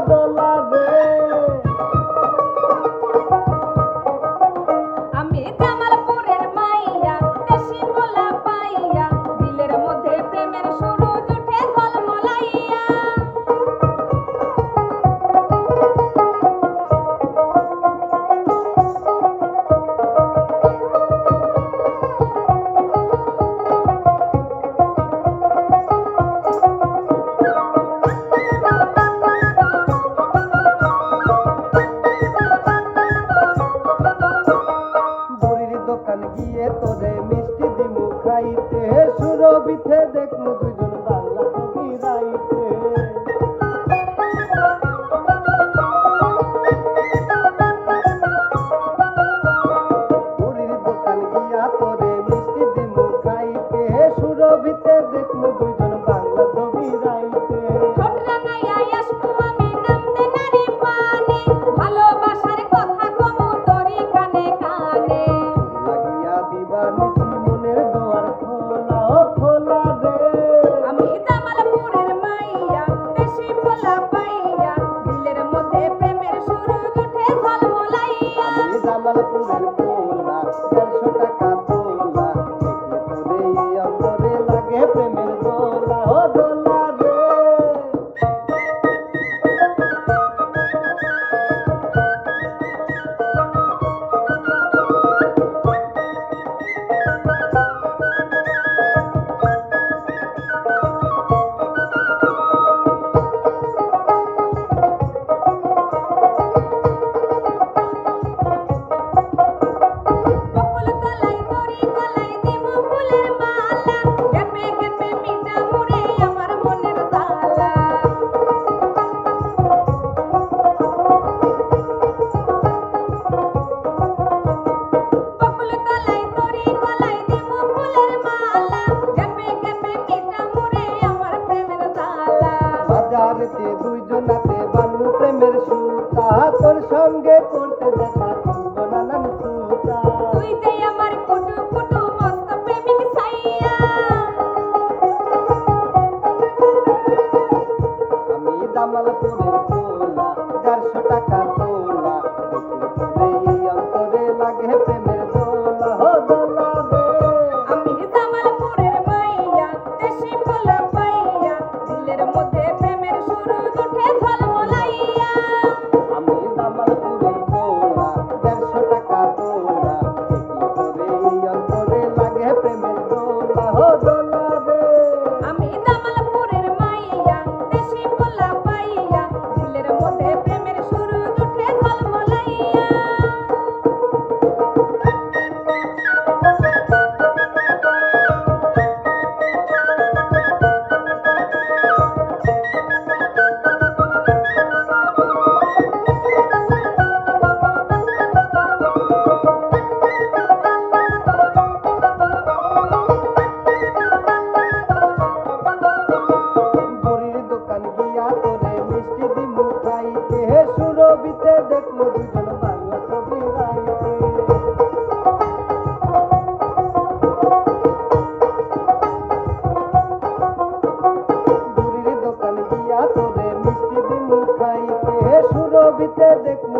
বদলা দেখল দুইজন পারেতে দুইজনাতে বাংলু প্রেমের সুতা। তোর সঙ্গে করতে দেখা নানান সুতা। তুই পোলা চারশো টাকা দেখল দুজন বাংলা ছবি দোকান দিয়া তোরে মিষ্টি দিন খাইতে সুরবিতে দেখল